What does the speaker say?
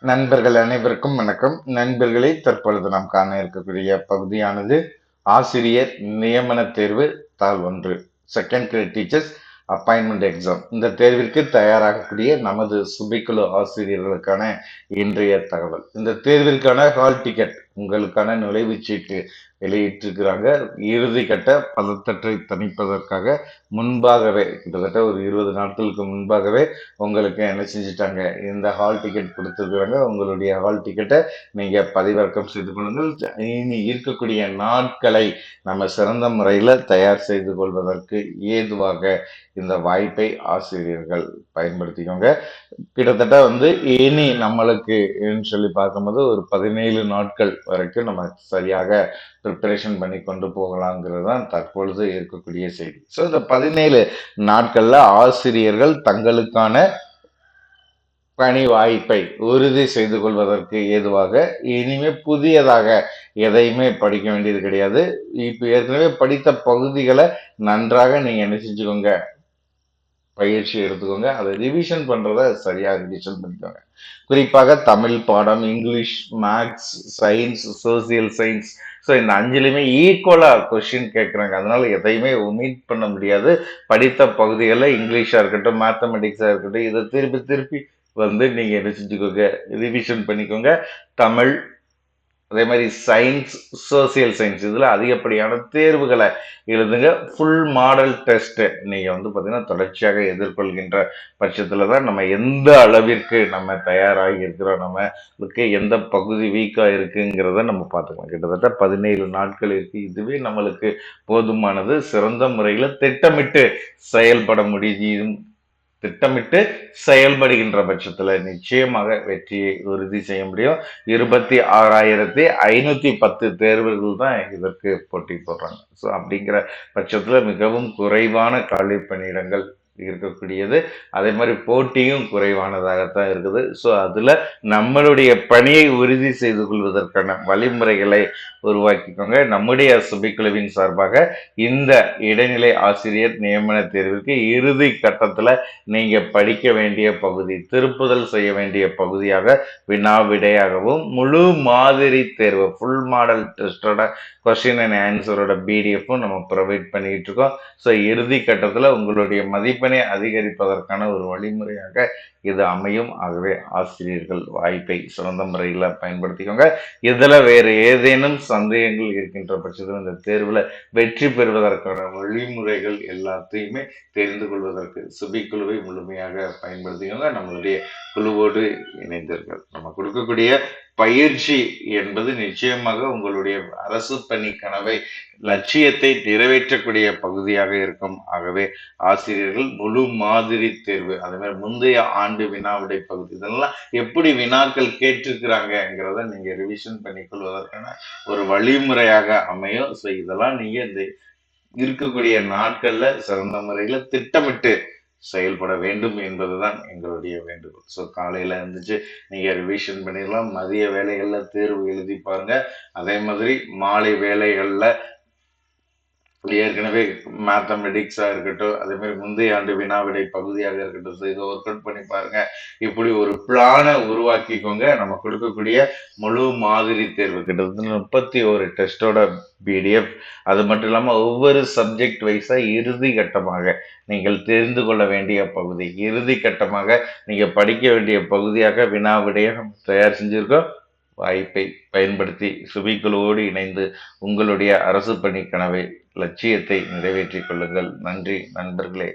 நண்பர்கள் அனைவருக்கும் வணக்கம். நண்பர்களே தற்பொழுது நாம் காண இருக்கக்கூடிய பகுதியானது ஆசிரியர் நியமன தேர்வு தாள் ஒன்று. Second grade teachers appointment exam இந்த தேர்விற்கு தயாராகக்கூடிய நமது சுபிக்குழு ஆசிரியர்களுக்கான இன்றைய தகவல். இந்த தேர்விற்கான ஹால் டிக்கெட் உங்களுக்கான நுழைவுச் சீட்டு வெளியிட்டிருக்கிறாங்க. இறுதி கட்ட பதத்தற்றை தணிப்பதற்காக முன்பாகவே கிட்டத்தட்ட ஒரு இருபது நாட்களுக்கு முன்பாகவே உங்களுக்கு என்ன செஞ்சுட்டாங்க? இந்த ஹால் டிக்கெட் கொடுத்துருக்குறாங்க. உங்களுடைய ஹால் டிக்கெட்டை நீங்கள் பதிவிறக்கம் செய்து கொள்ளுங்கள். இனி இருக்கக்கூடிய நாட்களை நம்ம சிறந்த முறையில் தயார் செய்து கொள்வதற்கு ஏதுவாக இந்த வாய்ப்பை ஆசிரியர்கள் பயன்படுத்திக்கோங்க. கிட்டத்தட்ட வந்து இனி நம்மளுக்கு சொல்லி பார்க்கும்போது ஒரு பதினேழு நாட்கள் வரைக்கும் நம்ம சரியாக ப்ரிப்பரேஷன் பண்ணி கொண்டு போகலாங்கிறது தான் தற்பொழுது இருக்கக்கூடிய செய்தி. ஸோ இந்த பதினேழு நாட்களில் ஆசிரியர்கள் தங்களுக்கான பணி வாய்ப்பை உறுதி செய்து கொள்வதற்கு ஏதுவாக இனிமே புதியதாக எதையுமே படிக்க வேண்டியது கிடையாது. இப்போ ஏற்கனவே படித்த பகுதிகளை நன்றாக நீங்கள் என்ன செஞ்சுக்கோங்க. பயிற்சி எடுத்துக்கோங்க. அதை ரிவிஷன் பண்ணுறத சரியாக ரிவிஷன் பண்ணிக்கோங்க. குறிப்பாக தமிழ் பாடம் English maths science social science so இந்த அஞ்சுலையுமே ஈக்குவலாக கொஷின் கேட்குறாங்க. அதனால் எதையுமே ஒமிட் பண்ண முடியாது. படித்த பகுதிகளில் இங்கிலீஷாக இருக்கட்டும் மேத்தமெட்டிக்ஸாக இருக்கட்டும் இதை திருப்பி திருப்பி வந்து நீங்கள் என்ன செஞ்சுக்கோங்க? ரிவிஷன் பண்ணிக்கோங்க. தமிழ் அதே மாதிரி சயின்ஸ் சோசியல் சயின்ஸ் இதில் அதிகப்படியான தேர்வுகளை எழுதுங்க. ஃபுல் மாடல் டெஸ்ட்டு நீங்கள் வந்து பார்த்திங்கன்னா தொடர்ச்சியாக எதிர்கொள்கின்ற பட்சத்தில் தான் நம்ம எந்த அளவிற்கு நம்ம தயாராகி இருக்கிறோம் நம்மளுக்கு எந்த பகுதி வீக்காக இருக்குங்கிறத நம்ம பார்த்துக்கலாம். கிட்டத்தட்ட பதினேழு நாட்கள் இருக்குது இதுவே நம்மளுக்கு போதுமானது. சிறந்த முறையில் திட்டமிட்டு செயல்பட முடியும். திட்டமிட்டு செயல்படுகின்ற பட்சத்தில் நிச்சயமாக வெற்றியை உறுதி செய்ய முடியும். இருபத்தி ஆறாயிரத்தி ஐநூற்றி பத்து தேர்வுகள் தான் இதற்கு போட்டி போடுறாங்க. ஸோ அப்படிங்கிற பட்சத்தில் மிகவும் குறைவான காலி பணியிடங்கள் இருக்கக்கூடியது. அதே மாதிரி போட்டியும் குறைவானதாகத்தான் இருக்குது. ஸோ அதில் நம்மளுடைய பணியை உறுதி செய்து கொள்வதற்கான வழிமுறைகளை உருவாக்கிக்கோங்க. நம்முடைய சபைக்குழுவின் சார்பாக இந்த இடைநிலை ஆசிரியர் நியமன தேர்விற்கு இறுதி கட்டத்தில் நீங்கள் படிக்க வேண்டிய பகுதி திருப்புதல் செய்ய வேண்டிய பகுதியாக வினாவிடையாகவும் முழு மாதிரி தேர்வு ஃபுல் மாடல் டெஸ்டோட கொஸ்டின் அண்ட் ஆன்சரோட பிடிஎஃப்பும் நம்ம ப்ரொவைட் பண்ணிக்கிட்டு இருக்கோம். ஸோ இறுதி கட்டத்தில் உங்களுடைய மதிப்பெண்ணை அதிகரிப்பதற்கான ஒரு வழிமுறையாக இது அமையும். ஆகவே ஆசிரியர்கள் வாய்ப்பை சிறந்த முறையில் பயன்படுத்திக்கோங்க. இதில் வேறு ஏதேனும் சந்தேகங்கள் இருக்கின்ற பட்சத்தில் இந்த தேர்வில் வெற்றி பெறுவதற்கான வழிமுறைகள் எல்லாத்தையுமே தெரிந்து கொள்வதற்கு சுபிக்குழுவை முழுமையாக பயன்படுத்திக்கோங்க. நம்மளுடைய குழுவோடு இணைந்தீர்கள் நம்ம கொடுக்கக்கூடிய பயிற்சி என்பது நிச்சயமாக உங்களுடைய அரசு பணி கனவை லட்சியத்தை நிறைவேற்றக்கூடிய பகுதியாக இருக்கும். ஆகவே ஆசிரியர்கள் முழு மாதிரி தேர்வு அதே மாதிரி முந்தைய ஆண்டு வினாவிடை பகுதி. இதெல்லாம் எப்படி வினாக்கள் கேட்டிருக்கிறாங்கிறத நீங்க ரிவிஷன் பண்ணிக்கொள்வதற்கான ஒரு வழிமுறையாக அமையும். ஸோ இதெல்லாம் நீங்க இந்த இருக்கக்கூடிய நாட்கள்ல சிறந்த முறையில திட்டமிட்டு செயல்பட வேண்டும் என்பதுதான் எங்களுடைய வேண்டுகோள். ஸோ காலையில் இருந்துச்சு நீங்கள் ரிவிஷன் பண்ணிடலாம். மதிய வேலைகளில் தேர்வு எழுதி பாருங்க. அதே மாதிரி மாலை வேலைகளில் ஏற்கனவே மேத்தமெட்டிக்ஸாக இருக்கட்டும் அதேமாரி முந்தைய ஆண்டு வினாவிடை பகுதியாக இருக்கட்டும் ஸோ இதை ஒர்க் அவுட் பண்ணி பாருங்க. இப்படி ஒரு பிளானை உருவாக்கிக்கோங்க. நம்ம கொடுக்கக்கூடிய முழு மாதிரி தேர்வு. கிட்டத்தட்ட முப்பத்தி ஒரு டெஸ்டோட பிடிஎஃப் அது மட்டும் இல்லாமல் ஒவ்வொரு சப்ஜெக்ட் வைஸாக இறுதி கட்டமாக நீங்கள் தெரிந்து கொள்ள வேண்டிய பகுதி. இறுதி கட்டமாக நீங்கள் படிக்க வேண்டிய பகுதியாக வினாவிடையாக தயார் செஞ்சுருக்கோம். வாய்ப்பை பயன்படுத்தி சுபிக்களோடு இணைந்து உங்களுடைய அரசு பணி கனவை லட்சியத்தை நிறைவேற்றிக் கொள்ளுங்கள். நன்றி நண்பர்களே.